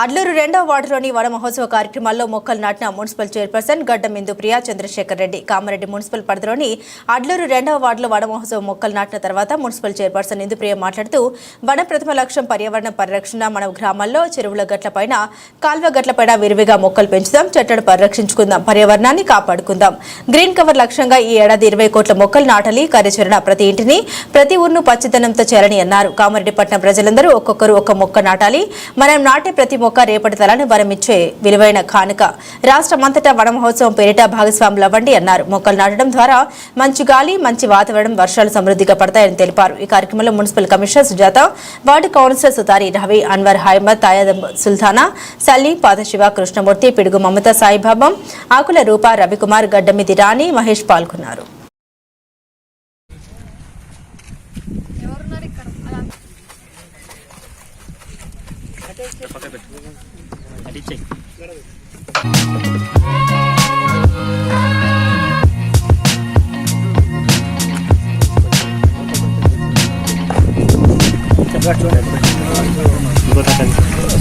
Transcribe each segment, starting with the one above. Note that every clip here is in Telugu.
అడ్లూరు రెండవ వార్డులోని వనమహోత్సవ కార్యక్రమాల్లో మొక్కలు నాటిన municipal chairperson Gaddam Indupriya Chandrashekar Reddy. Kamareddy municipal పరిధిలోని అడ్లూరు రెండవ వార్డులో వనమహోత్సవ మొక్కలు నాటిన తర్వాత మున్సిపల్ చైర్పర్సన్ ఇందుప్రియ మాట్లాడుతూ వన ప్రథమ లక్ష్యం పర్యావరణ పరిరక్షణ. మన గ్రామాల్లో చెరువుల గట్లపైన కాల్వ గట్లపైన విరివిగా మొక్కలు పెంచుదాం చెట్లను పరిరక్షించుకుందాం పర్యావరణాన్ని కాపాడుకుందాం. గ్రీన్ కవర్ లక్ష్యంగా ఈ ఏడాది ఇరవై కోట్ల మొక్కలు నాటాలి కార్యాచరణ ప్రతి ఇంటిని ప్రతి ఊరును పచ్చదనంతో చేయాలని అన్నారు. కామారెడ్డి పట్నం ప్రజలందరూ ఒక్కొక్కరు ఒక్క మొక్క నాటాలి. మనం నాటే ప్రతి మొక్క రేపటి తలాన్ని వరమిచ్చే విలువైన కానుక. రాష్ట్రమంతటా వన మహోత్సవం పేరిట భాగస్వాములు అవ్వండి అన్నారు. మొక్కలు నాటడం ద్వారా మంచి గాలి మంచి వాతావరణం వర్షాలు సమృద్ధిగా పడతాయని తెలిపారు. ఈ కార్యక్రమంలో municipal commissioner Sujatha ward councillor Sutari Ravi Anwar Ahmed తాయాద Sultana Salim పాదశివ కృష్ణమూర్తి పిడుగు మమత సాయిబాబం ఆకుల రూప రవికుమార్ గడ్డమిది రాణి మహేష్ పాల్గొన్నారు.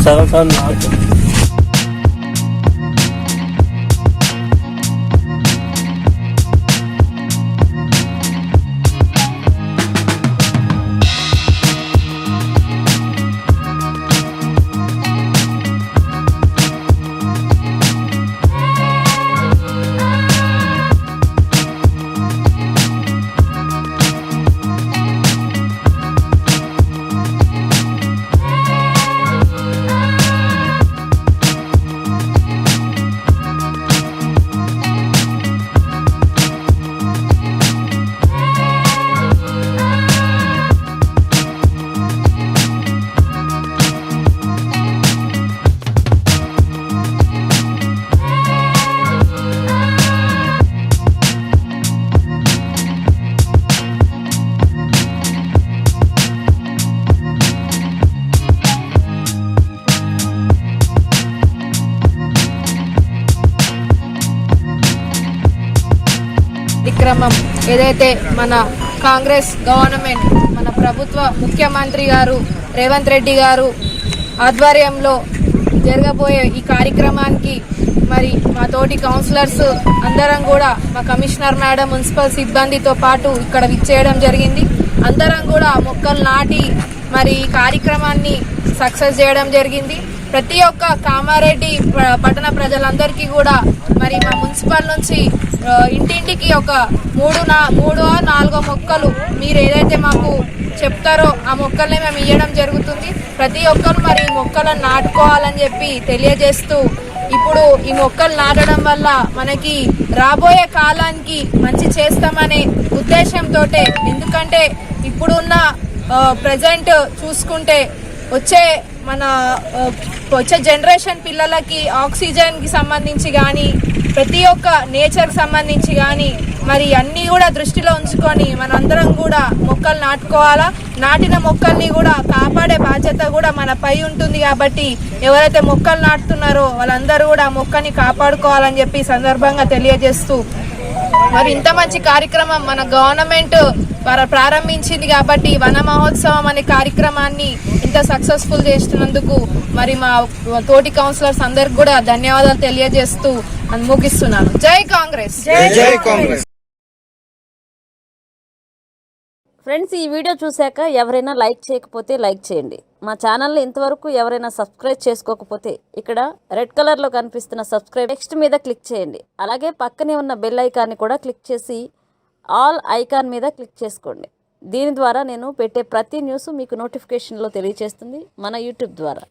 సగం సగం కార్యక్రమం ఏదైతే మన కాంగ్రెస్ గవర్నమెంట్ మన ప్రభుత్వ ముఖ్యమంత్రి గారు రేవంత్ రెడ్డి గారు ఆధ్వర్యంలో జరగబోయే ఈ కార్యక్రమానికి మరి మా తోటి కౌన్సిలర్స్ అందరం కూడా మా కమిషనర్ మేడం మున్సిపల్ సిబ్బందితో పాటు ఇక్కడ విచ్చేయడం జరిగింది. అందరం కూడా మొక్కలు నాటి మరి ఈ కార్యక్రమాన్ని సక్సెస్ చేయడం జరిగింది. ప్రతి ఒక్క కామారెడ్డి ప- పట్టణ ప్రజలందరికీ కూడా మరి మా మున్సిపల్ నుంచి ఇంటింటికి ఒక మూడు నా మూడో నాలుగో మొక్కలు మీరు ఏదైతే మాకు చెప్తారో ఆ మొక్కల్ని మేము ఇవ్వడం జరుగుతుంది. ప్రతి ఒక్కరు మరి ఈ మొక్కలను నాటుకోవాలని చెప్పి తెలియజేస్తూ ఇప్పుడు ఈ మొక్కలు నాటడం వల్ల మనకి రాబోయే కాలానికి మంచి చేస్తామనే ఉద్దేశంతో ఎందుకంటే ఇప్పుడున్న ప్రజెంట్ చూసుకుంటే వచ్చే మన వచ్చే జనరేషన్ పిల్లలకి ఆక్సిజన్కి సంబంధించి కానీ ప్రతి ఒక్క నేచర్ సంబంధించి కానీ మరి అన్నీ కూడా దృష్టిలో ఉంచుకొని మనందరం కూడా మొక్కలు నాటుకోవాలా? నాటిన మొక్కల్ని కూడా కాపాడే బాధ్యత కూడా మన పై ఉంటుంది కాబట్టి ఎవరైతే మొక్కలు నాటుతున్నారో వాళ్ళందరూ కూడా మొక్కని కాపాడుకోవాలని చెప్పి సందర్భంగా తెలియజేస్తూ మరి ఇంత మంచి కార్యక్రమం మన గవర్నమెంట్ ప్రారంభించింది కాబట్టి వన మహోత్సవం అనే కార్యక్రమాన్ని ఇంత సక్సెస్ఫుల్ చేస్తున్నందుకు మరి మా తోటి కౌన్సిలర్స్ అందరికి కూడా ధన్యవాదాలు తెలియజేస్తూ ముగిస్తున్నాను. జై కాంగ్రెస్. ఫ్రెండ్స్ ఈ వీడియో చూశాక ఎవరైనా లైక్ చేయకపోతే లైక్ చేయండి. మా ఛానల్ని ఇంతవరకు ఎవరైనా సబ్స్క్రైబ్ చేసుకోకపోతే ఇక్కడ రెడ్ కలర్లో కనిపిస్తున్న సబ్స్క్రైబ్ నెక్స్ట్ మీద క్లిక్ చేయండి. అలాగే పక్కనే ఉన్న బెల్ ఐకాన్ని కూడా క్లిక్ చేసి ఆల్ ఐకాన్ మీద క్లిక్ చేసుకోండి. దీని ద్వారా నేను పెట్టే ప్రతి న్యూస్ మీకు నోటిఫికేషన్లో తెలియజేస్తుంది మన యూట్యూబ్ ద్వారా.